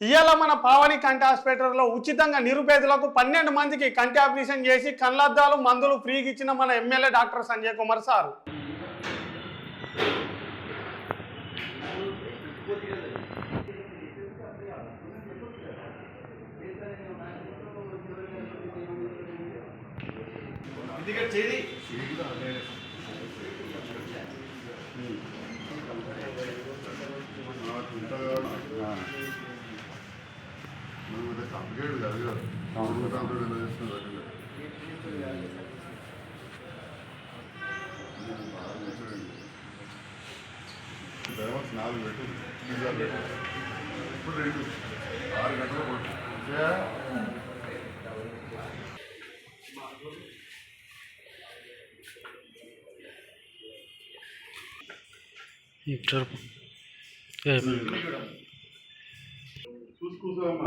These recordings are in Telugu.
ఇవాళ మన పావని కంటి హాస్పిటల్లో ఉచితంగా నిరుపేదలకు పన్నెండు మందికి కంటి ఆపరేషన్ చేసి కళ్ళద్దాలు మందులు ఫ్రీగా ఇచ్చిన మన MLA doctor Sanjay Kumar sir. Complete కాదు కదా కంప్లీట్ ఎలా చేస్తున్నారు డైవర్స్ నాలుగు పెట్టు పిజ్జా పెట్టు ఇప్పుడు రెండు ఆరు గంటలు కొట్టు ఓకే? చూసి కూర్చోమ్మా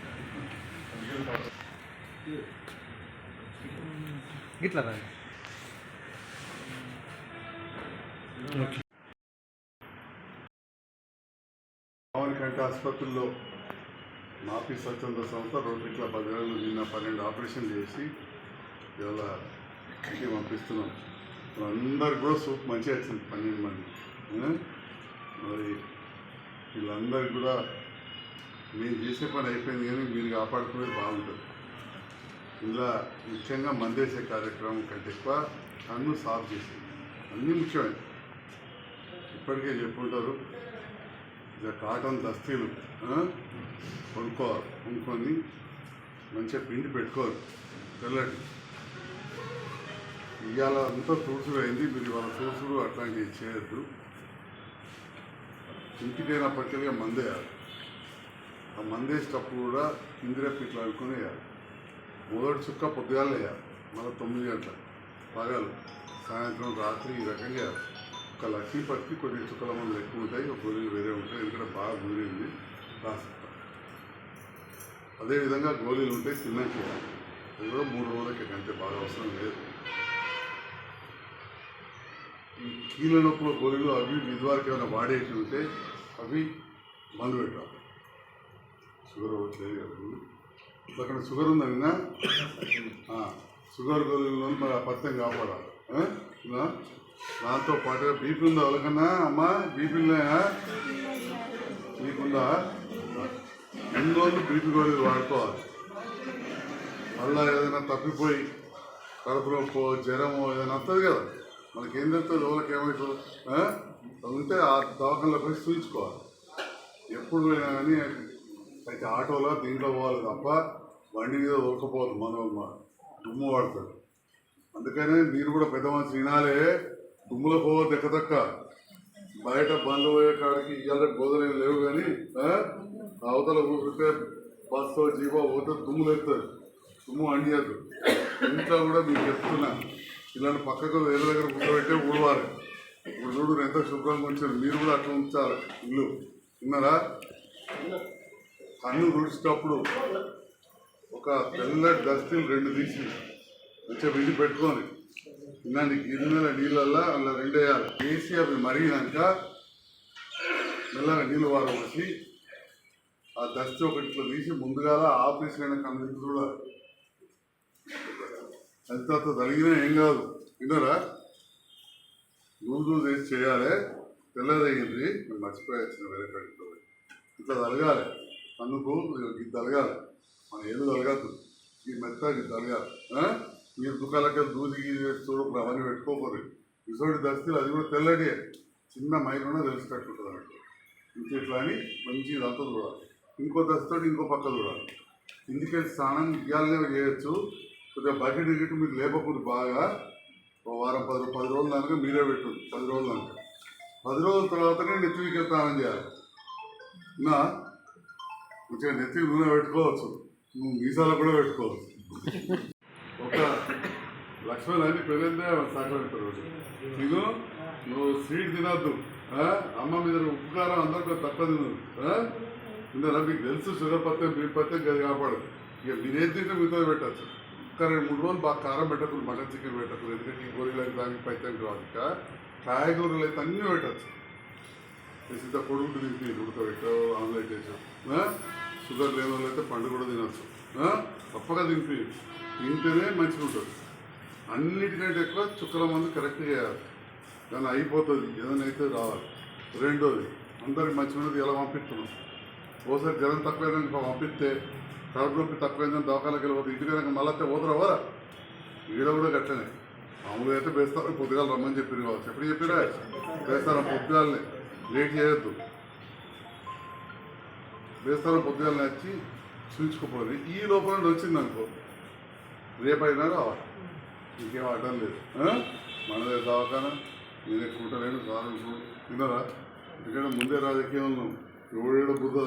గిట్లా రండి పవన్ కంటి ఆసుపత్రిలో మాపి స్వచ్ఛంద సంస్థ రోటరీ క్లబ్ అధికారులు నిన్న పన్నెండు ఆపరేషన్ చేసి ఇవాళ ఇంటికి పంపిస్తున్నాం. అందరికి కూడా సూప్ మంచిగా వచ్చింది పన్నెండు మంది? మరి వీళ్ళందరికీ కూడా మీరు చేసే పని అయిపోయింది కానీ మీరు కాపాడుకునేది బాగుంటుంది. ఇలా ముఖ్యంగా మందేసే కార్యక్రమం కంటే ఎక్కువ కన్ను సాఫ్ చేసింది అన్నీ ముఖ్యమే. ఇప్పటికే చెప్పుంటారు ఇక కాటన్ దస్తీలు కొనుక్కోవాలి కొనుక్కొని మంచిగా పిండి పెట్టుకోవాలి తెల్లటి. ఇవాళ అంతా తుడుచుడు అయింది మీరు ఇవాళ తుడుచుడు అట్లాంటివి చేయొద్దు. ఇంటికైనా పట్టుకెళ్ళి మందేయాలి. ఆ మందేసేటప్పుడు కూడా ఇందిరప్పు ఇట్లా అనుకుని వేయాలి. మొదటి చుక్క పొద్దుగాల వేయాలి. మళ్ళీ తొమ్మిది గంటల పగలు సాయంత్రం రాత్రి ఈ రకంగా వేయాలి. ఒక లక్ష్మీపతికి కొన్ని చుక్కల మందులు ఎక్కువ ఉంటాయి ఒక గోళీలు వేరే ఉంటాయి. ఎందుకంటే బాగా దూరింది రాసిస్తా అదేవిధంగా గోళీలు ఉంటాయి చిన్న చేయాలి అది కూడా మూడు రోజులకి అంతే బాగా అవసరం లేదు. ఈ కీళ్ళ నొప్పుల గోళీలు అవి ఇదివరకు ఏమైనా వాడేసి ఉంటే అవి మందు పెట్టాలి. షుగర్ అవ్వట్లేదు కదా అక్కడ షుగర్ ఉందన్నా షుగర్ గోళీలో మరి ఆ పత్యం కాపాడాలి. దాంతో పాటుగా బీపీ ఉందా వాళ్ళకన్నా? అమ్మా బీపీ ఉన్నాయా? మీకుందా ఎన్ని రోజులు బీపీ గోళీలు వాడుకోవాలి? మళ్ళా ఏదైనా తప్పిపోయి కడుపు నొప్పో జ్వరమో ఏదైనా వస్తుంది కదా. మనకి ఏం తెలుస్తుంది ఎవరికి ఏమవుతుంది ఆ? ఉంటే ఆ దవాఖానలో పోయి చూయించుకోవాలి. ఎప్పుడు పోయినా కానీ అయితే ఆటోలో దీంట్లో పోవాలి తప్ప బండి మీద ఉరకపోదు మనం దుమ్ము వాడతాడు అందుకనే మీరు కూడా పెద్ద మనిషి వినాలే. దుమ్ములో పోవ ఎక్కదక్క. బయట బండ్లు పోయే కాడికి ఇవాళ గోదలేం లేవు కానీ అవతల కూర్చుంటే బస్సు జీవో పోతే దుమ్ములు ఎత్తుంది దుమ్ము అండియద్దు. ఇంట్లో కూడా మీకు చెప్తున్నా. ఇలాంటి పక్కకు వేరే దగ్గర కూర్చోబెట్టే ఊడవాలి. ఇప్పుడు చూడు ఎంత శుభ్రంగా ఉంచారు. మీరు కూడా అట్లా ఉంచాలి. ఇల్లు. విన్నారా? కన్ను గుడిచేటప్పుడు ఒక తెల్లటి దస్తీలు రెండు తీసి మంచిగా విండి పెట్టుకొని ఇలాంటి గిన్నెల నీళ్ళల్లో అలా రెండు వేయాలి వేసి అవి మరిగినాక మెల్లగా నీళ్ళు వారం వచ్చి ఆ దస్తి ఒకటి తీసి ముందుగా ఆఫీస్ అయిన కన్ను తీసి ఎంత జరిగినా ఏం కాదు. విన్నారా? లూజ్ చేసి చేయాలి. తెల్లదయ్యింది. మర్చిపోయాల్సిన వేరే పెట్టుకోవాలి ఇట్లా తలగాలి అందుకు ఇది తలగాలి మన ఏదో తలగదు ఈ మెత్తది తలగాలి మీరు దుకాణాలకి దూది గీది అవన్నీ పెట్టుకోకూడదు. ఇసోడి దస్తులు అది కూడా తెల్లడి చిన్న మైలున్నా తెలిసినట్టుంటుంది అన్నట్టు. ఇంక ఇట్లా అని మంచి ఇదంతా చూడాలి. ఇంకో దస్తుడు ఇంకో పక్క చూడాలి. ఇందుకే స్నానం ఇవ్వాలనే చేయొచ్చు. కొద్దిగా బకెట్ గిట్టు మీరు లేపకూడదు బాగా. ఓ వారం పది పది రోజులు దాకా మీరే పెట్టు పది రోజులు దాకా పది రోజుల తర్వాతనే నెత్తికి స్నానం చేయాలి. నా మంచిగా నెత్తి నూనె పెట్టుకోవచ్చు. నువ్వు మీసాలు కూడా పెట్టుకోవచ్చు. ఒక లక్ష్మణ్ అని పెళ్ళిందే సాగబెట్టారు నీకు నువ్వు స్వీట్ తినద్దు. అమ్మ మీద ఉప్పు కారం అందరికీ తక్కువ తిను ఆ? ఇందులో మీకు తెలుసు షుగర్ పత్యం బీప్ పత్యం గది కాపాడు. ఇక మీరేం తింటే మీతో పెట్టచ్చు. ఒక్క రెండు మూడు రోజులు బాగా కారం పెట్టకూడదు మటన్ చికెన్ పెట్టకూడదు. ఎందుకంటే ఈ గోళీలకు దానికి పైతం కాదు ఇంకా కాయగూరలు అయితే అన్నీ పెట్టచ్చు. ఇంత పొడుగుంటు తింటే ఉడకబెట్టావు ఆమ్లెట్ వేసావు షుగర్ లేని వాళ్ళు అయితే పండు కూడా తినచ్చు. తప్పగా తింపి తింటేనే మంచిగా ఉంటుంది. అన్నిటికంటే ఎక్కువ చుక్కల మందు కరెక్ట్గా చేయాలి. కానీ అయిపోతుంది. ఏదైనా అయితే రావాలి. రెండోది అందరికి మంచిగా ఉన్నది ఎలా పంపిస్తున్నాం? ఓసారి జ్వరం తక్కువైందని పంపిస్తే కడుపు నొప్పి తక్కువైందని దవాఖానకి వెళ్ళిపోతే ఇంటికి వెళ్ళక మళ్ళీ పోతురా వరా ఈడ కూడా గట్టనే మామూలుగా అయితే బేస్తారు పొద్దుగాలు రమ్మని చెప్పారు కావచ్చు. ఎప్పుడు చెప్పిరా బేస్తారం? పొద్దుగాలని. లేట్ చేయొద్దు. బేస్తారం పొద్దుగాలని వచ్చి చూపించుకోకూడదు ఈ లోపల వచ్చింది అనుకో. రేపైనా రావాలి. ఇంకేం అడ్డం లేదు. మనదే దవాఖాన? నేను ఎక్కువ లేను సార్ తిన్నారా ఎందుకంటే ముందే రాజకీయంలో ఎవడేడో బుద్ధ